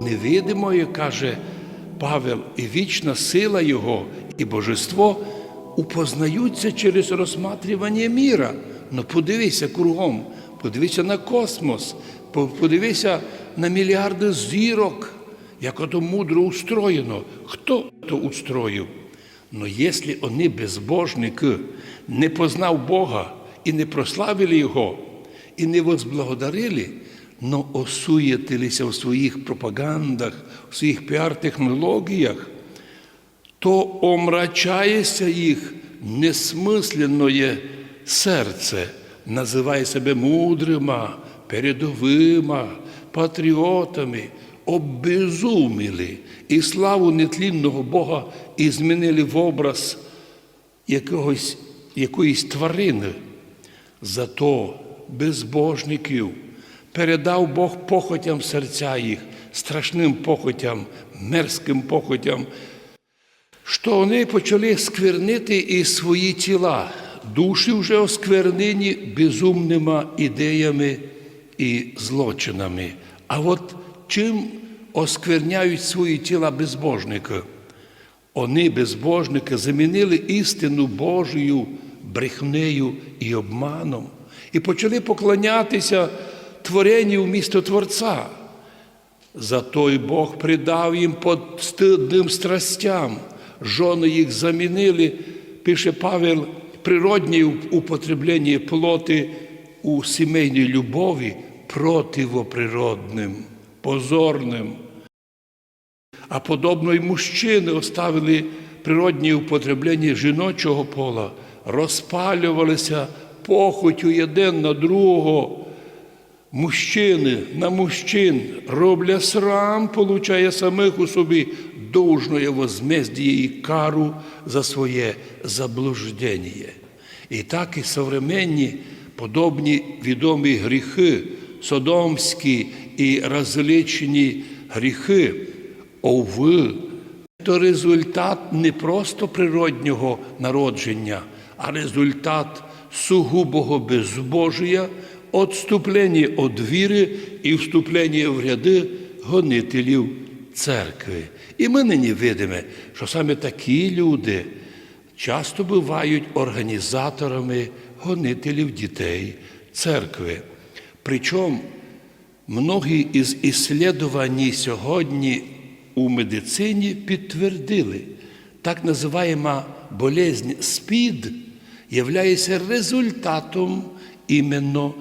невидимої, каже Павел, і вічна сила Його, і божество упознаються через розсматрювання міра. Ну подивися кругом, подивися на космос, подивися на мільярди зірок, як ото мудро устроєно. Хто то устроїв? Но якщо вони безбожники не познав Бога і не прославили Його, і не возблагодарили, но осуєтилися в своїх пропагандах, в своїх піар-технологіях, то омрачається їх несмисленне серце, називає себе мудрими, передовими, патріотами, обезуміли і славу нетлінного Бога і змінили в образ якогось, якоїсь тварини. Зато безбожників передав Бог похотям серця їх, страшним похотям, мерзким похотям, що вони почали сквернити і свої тіла, душі вже осквернені безумними ідеями і злочинами. А от чим оскверняють свої тіла безбожники? Вони, безбожники, замінили істину Божою брехнею і обманом і почали поклонятися творенню вмісто Творця. Зато й Бог придав їм подстидним страстям. Жони їх замінили, пише Павел, природнє употреблення плоти у сімейній любові противоприродним, позорним. А подобно й мужчини оставили природні употреблення жіночого пола, розпалювалися похотю один на другого. Мужчини на мужчин робля срам, получає самих у собі должное возмездие і кару за своє заблуждення. І так і современні подобні відомі гріхи, содомські і розличені гріхи, ови, то результат не просто природнього народження, а результат сугубого безбожія, відступлення від віри і вступлення в ряди гонителів церкви. І ми нині видимо, що саме такі люди часто бувають організаторами гонителів дітей церкви. Причому Многі із іслідувань сьогодні у медицині підтвердили, так називаємо болезнь СПІД є результатом іменно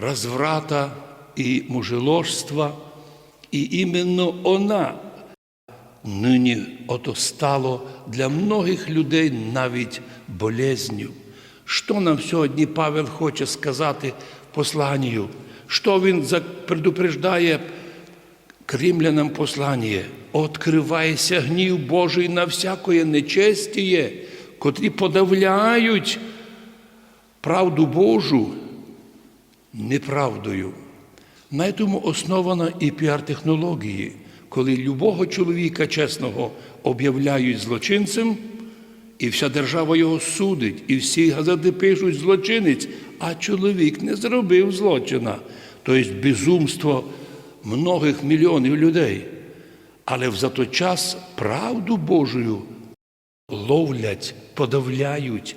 розврата і мужеложства, і іменно вона нині ото стало для многих людей навіть болезнью. Що нам сьогодні Павел хоче сказати посланню? Що він предупреждає к римлянам послання? Откривається гнів Божий на всякое нечестіє, котрі подавляють правду Божу неправдою. На цьому основана і піар-технології, коли любого чоловіка чесного об'являють злочинцем, і вся держава його судить, і всі газети пишуть злочинець, а чоловік не зробив злочина. Тобто безумство многих мільйонів людей. Але в зато час правду Божою ловлять, подавляють,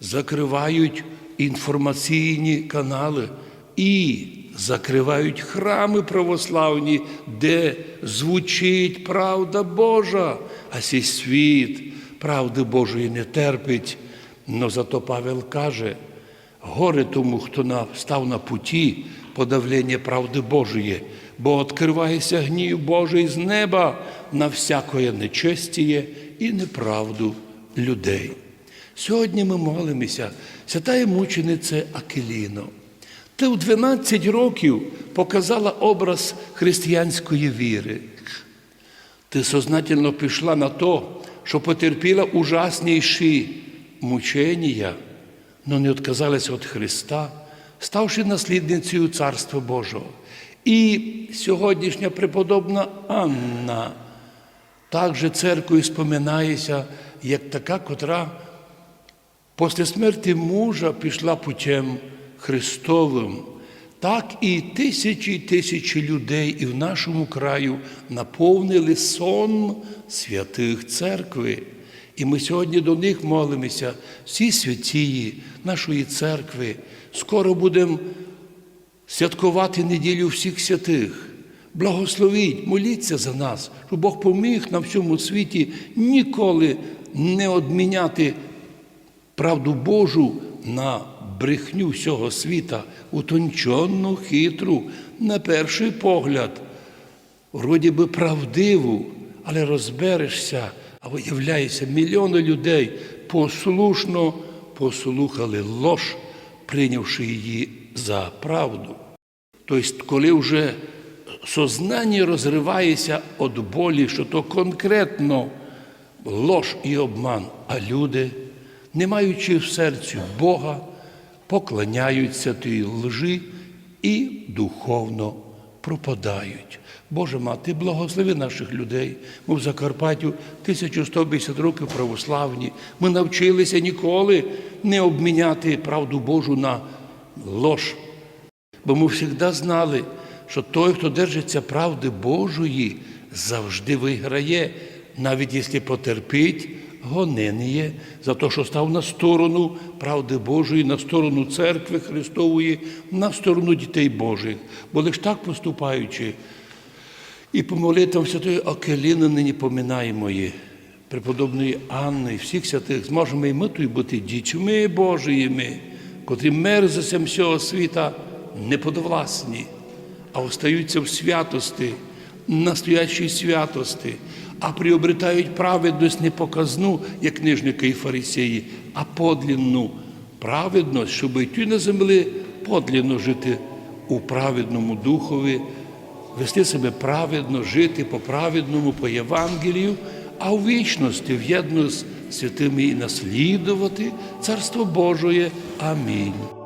закривають інформаційні канали і закривають храми православні, де звучить правда Божа, а сій світ правди Божої не терпить. Но зато Павел каже, горе тому, хто став на путі подавлення правди Божої, бо відкривається гнів Божий з неба на всякое нечестіє і неправду людей. Сьогодні ми молимося, святая мучениця Акеліно. Ти у 12 років показала образ християнської віри. Ти сознательно пішла на то, що потерпіла ужасніші мучення, но не відказалася від Христа, ставши наслідницею Царства Божого. І сьогоднішня преподобна Анна також церквою споминається як така, котра після смерті мужа пішла путем Христовим, так і тисячі й тисячі людей і в нашому краю наповнили сон святих церкви. І ми сьогодні до них молимося, всі святії нашої церкви. Скоро будемо святкувати неділю всіх святих. Благословіть, моліться за нас, щоб Бог поміг на всьому світі ніколи не одміняти правду Божу на брехню всього світа, утонченну, хитру, на перший погляд, вроді би правдиву, але розберешся, а виявляється, мільйони людей послушно послухали лож, прийнявши її за правду. Тобто, коли вже сознання розривається від болі, що то конкретно лож і обман, а люди, не маючи в серці Бога, поклоняються тій лжи і духовно пропадають. Боже мати, благослови наших людей. Ми в Закарпаттю 1150 років православні. Ми навчилися ніколи не обміняти правду Божу на лож. Бо ми завжди знали, що той, хто держиться правди Божої, завжди виграє, навіть якщо потерпить, гоненіє за те, що став на сторону правди Божої, на сторону церкви Христової, на сторону дітей Божих. Бо лише так поступаючи, і по молитвам Святої Океліни нині поминаємо преподобної Анни, всіх святих, зможемо і ми тут бути дітьми Божіїми, котрі мерзостям всього світа не подвласні, а остаються в святості, настоящій святості, а приобретають праведність не показну, як книжники і фарисеї, а подлінну праведність, щоб йти на землі подлінно жити у праведному духові, вести себе праведно, жити по праведному, по Євангелію, а у вічності в'єдно з святими і наслідувати Царство Божоє. Амінь.